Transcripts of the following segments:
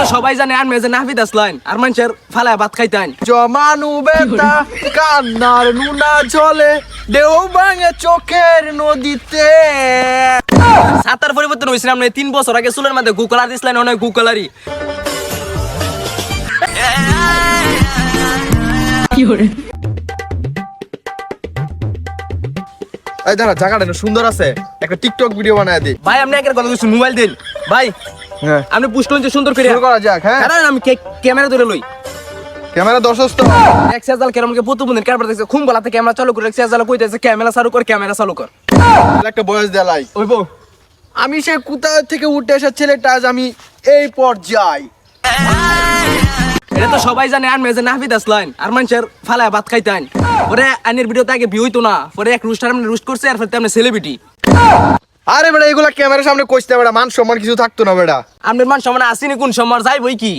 তো সবাই জানে আর মেজে নাহবিদ আসলাইন। আর মানুষের ফালায় ভাত খাইতেন জমানু বেতা কান্নার নুনা দেও ভাঙে চোখের নদীতে। সাতার পরিবর্তন হয়েছিলাম না তিন বছর আগে চুলের মধ্যে গুকলার দিছিলেন অনেক গুকলারি এই দাঁড়া জায়গাটা সুন্দর আছে। একটা টিকটক ভিডিও বানায় দি। ভাই আপনি একের কথা বলছি মোবাইল দিন। ভাই আপনি পুষ্ট হচ্ছে সুন্দর করে। শুরু করা যাক হ্যাঁ। আমি ক্যামেরা ধরে লই। ক্যামেরা এক সেজাল প্রতিবন্ধী কারবার দেখছে ক্যামেরা চালু করে এক সেজাল কইতেছে ক্যামেরা চালু কর ক্যামেরা চালু কর। একটা বয়স দেলাই আমি সে কোথা থেকে উঠে এসে ছেলেটা আজ আমি এই পর্যায় এটা তো সবাই জানে আর মেজে নাহবিদ আসলাইন আর মানুষের ফালায় ভাত খাইতেন পরে আইনের ভিডিওতে আগে বিয়ে হইতো না পরে এক রুস্টার রুস্ট করছে আর ফের তেমনি সেলিব্রিটি আরে বেটা এগুলা ক্যামেরার সামনে কইতে বেটা মান সম্মান কিছু থাকতো না বেটা। আপনার মান সমান আসিনি কোন সময় যাই বই কি?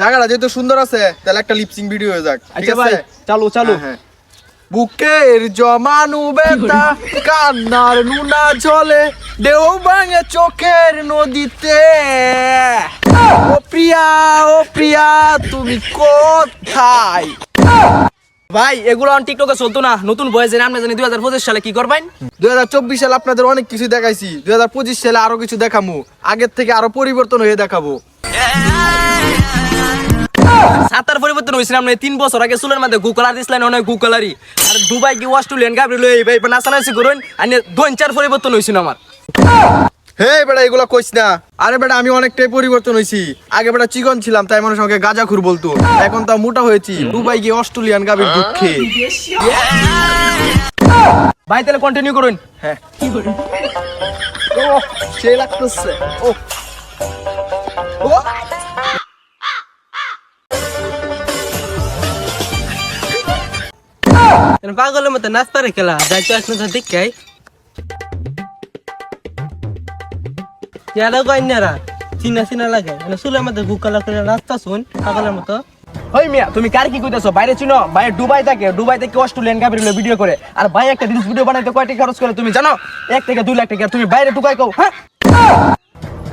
জায়গাটা যেহেতু সুন্দর আছে তাহলে একটা লিপসিং ভিডিও হয়ে যাক ঠিক আচ্ছা আছে? চালু চালু। হ্যাঁ, হ্যাঁ। বুকের জমানু বেতা কান্নার নুনা জলে দেও ভাঙে চোখের নদীতে। ও প্রিয়া ও প্রিয়া তুমি কোথায়? ভাই এগুলো অন টিকটকে চলতো না। নতুন বয়স আপনি জানি দুই হাজার পঁচিশ সালে কি করবেন? দুই হাজার চব্বিশ সালে আপনাদের অনেক কিছু দেখাইছি। দুই হাজার পঁচিশ সালে আরও কিছু দেখামু। আগের থেকে আরও পরিবর্তন হয়ে দেখাবো। সাতার পরিবর্তন হয়েছিলাম না তিন বছর আগে চুলের মধ্যে গুকলার দিছিলেন অনেক গুকলারি আর দুবাই কি অস্ট্রেলিয়ান গাবরি লই ভাই নাচানাচি করুন আর দোন চার পরিবর্তন হয়েছিল আমার। হে বেটা এগুলো কইস না। আরে বেটা আমি অনেকটাই পরিবর্তন হয়েছি আগে বেটা চিকন ছিলাম তাই মানুষ আমাকে গাজাখুর বলতো। এখন তো মোটা হয়েছি। দুবাই গিয়ে অস্ট্রেলিয়ান গাবির দুঃখে ভাই তাহলে কন্টিনিউ করুন। হ্যাঁ। ও সে লাগতেছে। ও ও পাগলের মতো নাচ পারে খেলা। যাই তো এখন দেখাই ইয়ারা গয়নারা চিনা চিনা লাগে। মানে চুলের মধ্যে গুকালা করে নাচতা শুন পাগলের মতো। মিয়া তুমি কার কি কইতাছো? বাইরে চিনো। দুবাই থাকে। দুবাই থেকে অস্ট্রেলিয়ান গাবরি ভিডিও করে। আর ভাই একটা রিলস ভিডিও বানাইতে কয় টাকা খরচ করে তুমি জানো? এক থেকে দুই লাখ টাকা। তুমি বাইরে টুকাই কও হ্যাঁ?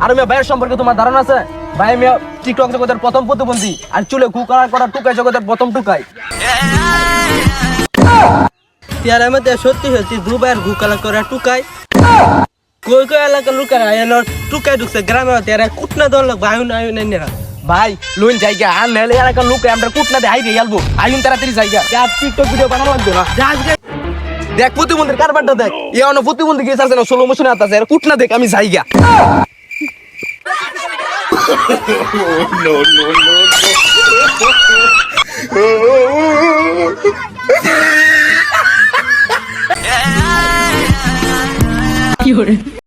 আর মিয়া ভাইয়ের সম্পর্কে তোমার ধারণা আছে? ভাই মিয়া টিকটক জগতের প্রথম প্রতিবন্ধী। আর চুলে গুকালা করা টুকাই জগতের প্রথম টুকাই। ইয়ার সত্যি সত্যি দুবার করে টুকাই। কই কই এলাকা লুকারা এনর টুকাই ঢুকছে গ্রামে তেরা কুটনা দল লোক বায়ু আয়ু নাই নেরা ভাই লুন জায়গা আর নেলে এলাকার লোক আমরা কুটনা দে আইবে আলবো আইন তাড়াতাড়ি জায়গা আর টিকটক ভিডিও বানানো লাগবে না যা আজকে দেখ প্রতিবন্ধীর কারবারটা দেখ এ অন প্রতিবন্ধী গিয়ে আছে না ষোলো মোশনে আতাছে আর কুটনা দেখ আমি জায়গা